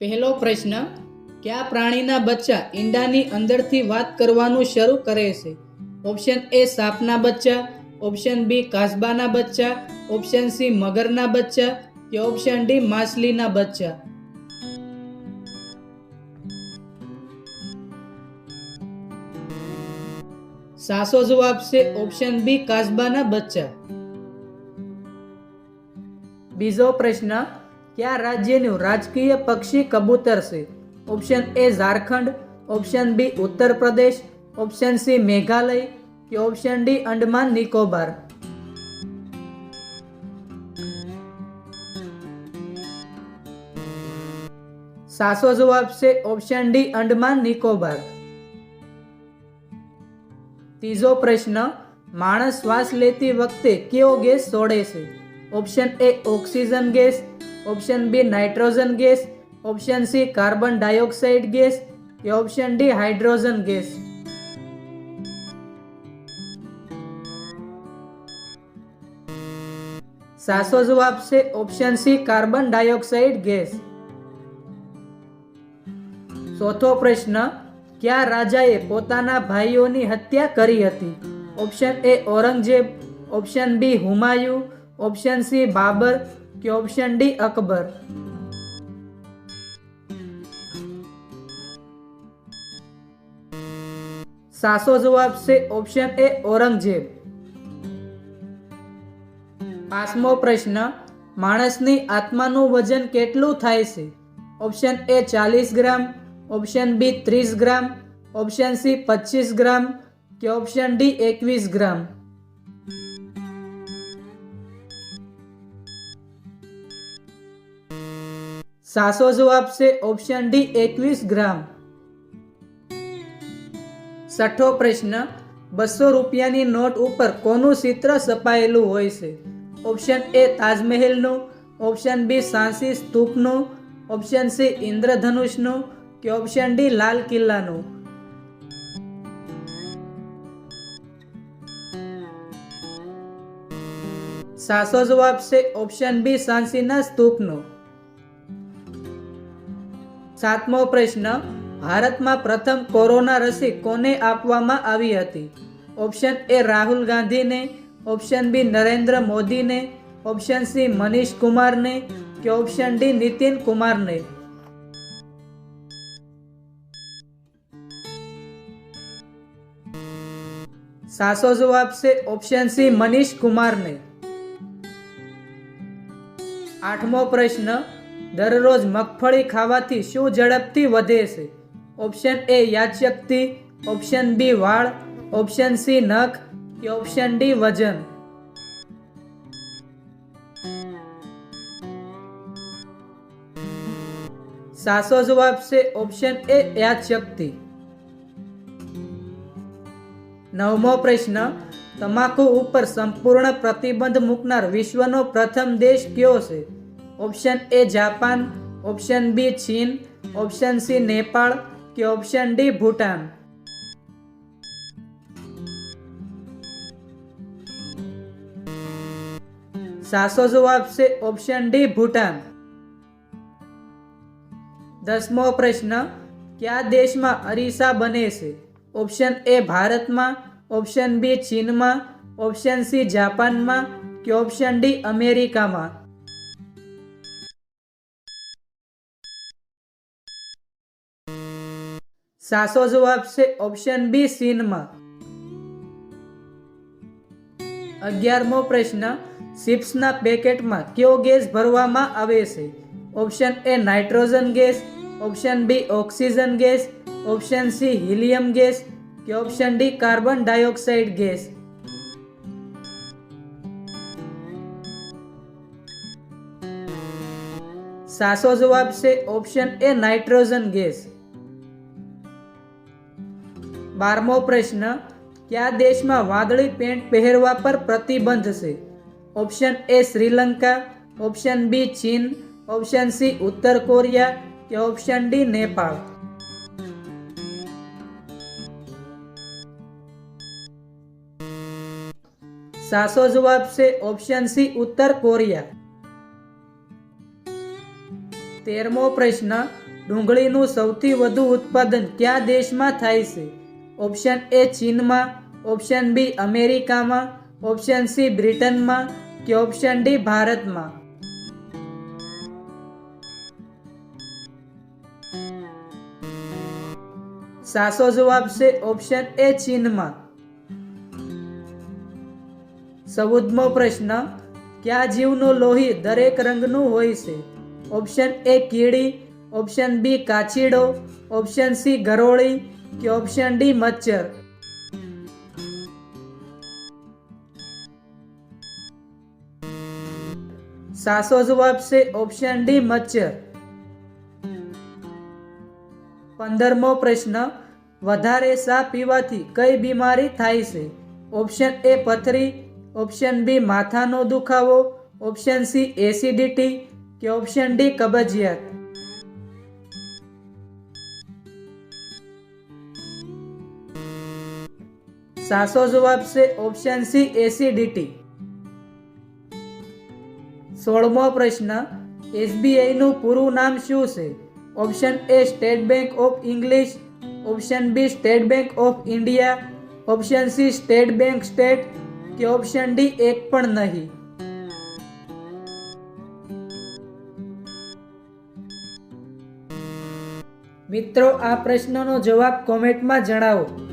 પહેલો પ્રશ્ન, કયા પ્રાણીના બચ્ચા ઈંડાની અંદરથી વાત કરવાનું શરૂ કરે છે? ઓપ્શન એ સાપના બચ્ચા ઓપ્શન બી કાસબાના બચ્ચા ઓપ્શન સી મગરના બચ્ચા કે ઓપ્શન ડી માછલીના બચ્ચા? સાસો જવાબ છે ઓપ્શન બી કાસબાના બચ્ચા. બીજો પ્રશ્ન કયા રાજ્યનું રાજકીય પક્ષી કબૂતર છે. Option A Jharkhand, option B Uttar Pradesh, option C Meghalaya કે ઓપ્શન ડી અંડમાન નિકોબાર. સાસો જવાબ છે ઓપ્શન ડી અંડમાન નિકોબાર. ત્રીજો પ્રશ્ન, માણસ શ્વાસ લેતી વખતે કયો ગેસ છોડે છે? Option A oxygen gas option B nitrogen gas, option C carbon dioxide gas કે ઓપ્શન ડી હાઇડ્રોજન ગેસ. સાસો જવાબ છે option C carbon dioxide gas. ચોથો પ્રશ્ન, કયા રાજાએ પોતાના ભાઈઓની હત્યા કરી હતી? Option A Aurangzeb option B Humayun, option C Babur કે ઓપ્શન ડી અકબર. સાસો જવાબ છે ઓપ્શન એ ઔરંગઝેબ. પાંચમો પ્રશ્ન, માણસની આત્માનું વજન કેટલું થાય છે? ઓપ્શન એ ચાલીસ ગ્રામ ઓપ્શન બી ત્રીસ ગ્રામ ઓપ્શન સી પચીસ ગ્રામ કે ઓપ્શન ડી એકવીસ ગ્રામ? સાસો જવાબ છે ઓપ્શન ડી એકવીસ ગ્રામ. છઠ્ઠો પ્રશ્ન, બસો રૂપિયાની નોટ ઉપર કોનું ચિત્ર છપાયેલું હોય છે? ઓપ્શન એ તાજમહેલનું. ઓપ્શન બી સાંસી સ્તૂપનું. ઓપ્શન સી ઇન્દ્રધનુષનું. કે ઓપ્શન ડી લાલ કિલ્લાનું? સાસો જવાબ છે ઓપ્શન બી સાંસીના સ્તૂપનો. સાતમો પ્રશ્ન, ભારતમાં પ્રથમ કોરોના રસી કોને આપવામાં આવી હતી? ઓપ્શન એ રાહુલ ગાંધીને, ઓપ્શન બી નરેન્દ્ર મોદીને, ઓપ્શન સી મનીષ કુમારને કે ઓપ્શન ડી નીતિન કુમારને? સાસો જવાબ છે ઓપ્શન સી મનીષ કુમારને. આઠમો પ્રશ્ન દરરોજ મગફળી ખાવાથી શું ઝડપથી વધે છે? ઓપ્શન એ યાદશક્તિ. ઓપ્શન બી વાળ. ઓપ્શન સી નખ. કે ઓપ્શન ડી વજન. સાસો જવાબ છે ઓપ્શન એ યાદશક્તિ. નવમો પ્રશ્ન, તમાકુ ઉપર સંપૂર્ણ પ્રતિબંધ મૂકનાર વિશ્વનો પ્રથમ દેશ કયો છે? Option A Japan option B ચીન ઓપ્શન સી નેપાળ કે ઓપ્શન ડી ભૂટાન સાસો જવાબ છે ઓપ્શન ડી ભૂટાન દસમો પ્રશ્ન કયા દેશમાં અરીસા બને છે ઓપ્શન એ ભારતમાં ઓપ્શન બી ચીનમાં ઓપ્શન સી જાપાનમાં કે ઓપ્શન ડી અમેરિકામાં સાસો જવાબ છે ઓપ્શન બી સીનમાં. અગિયારમો પ્રશ્ન, ચિપ્સના પેકેટમાં કયો ગેસ ભરવામાં આવે છે? Option A nitrogen gas. Option B oxygen gas. Option C helium gas. કે option D carbon dioxide gas. સાસો જવાબ છે ઓપ્શન એ નાઇટ્રોજન ગેસ. બારમો પ્રશ્ન, કયા દેશમાં વાદળી પેન્ટ પહેરવા પર પ્રતિબંધ છે? Option A Sri Lanka, option B ચીન, ઓપ્શન સી ઉત્તર કોરિયા કે ઓપ્શન ડી નેપાળ? સાસો જવાબ છે ઓપ્શન સી ઉત્તર કોરિયા. તેરમો પ્રશ્ન, ડુંગળીનું સૌથી વધુ ઉત્પાદન કયા દેશમાં થાય છે? ઓપ્શન એ ચીનમાં ઓપ્શન બી અમેરિકામાં ઓપ્શન સી બ્રિટનમાં કે ઓપ્શન ડી ભારતમાં? સાચો જવાબ છે ઓપ્શન એ ચીનમાં. ચૌદમો પ્રશ્ન, કયા જીવનું લોહી દરેક રંગનું હોય છે? ઓપ્શન એ કીડી ઓપ્શન બી કાચીડો ઓપ્શન સી ગરોળી કે ઓપ્શન ડી મચ્છર. સાસો જવાબ છે ઓપ્શન ડી મચ્છર. પંદરમો પ્રશ્ન, વધારે સા પીવાથી કઈ બીમારી થાય છે? ઓપ્શન એ પથરી. ઓપ્શન બી માથાનો દુખાવો. ઓપ્શન સી એસિડિટી કે ઓપ્શન ડી કબજિયાત. સાચો જવાબ છે ઓપ્શન સી એસિડિટી સોળમો પ્રશ્ન એસબીઆઈ નું પૂરું નામ શું છે? Option A state bank of English option B state bank of India option C state bank state કે ઓપ્શન ડી એક પણ નહીં. મિત્રો, આ પ્રશ્નનો જવાબ કોમેન્ટમાં જણાવો.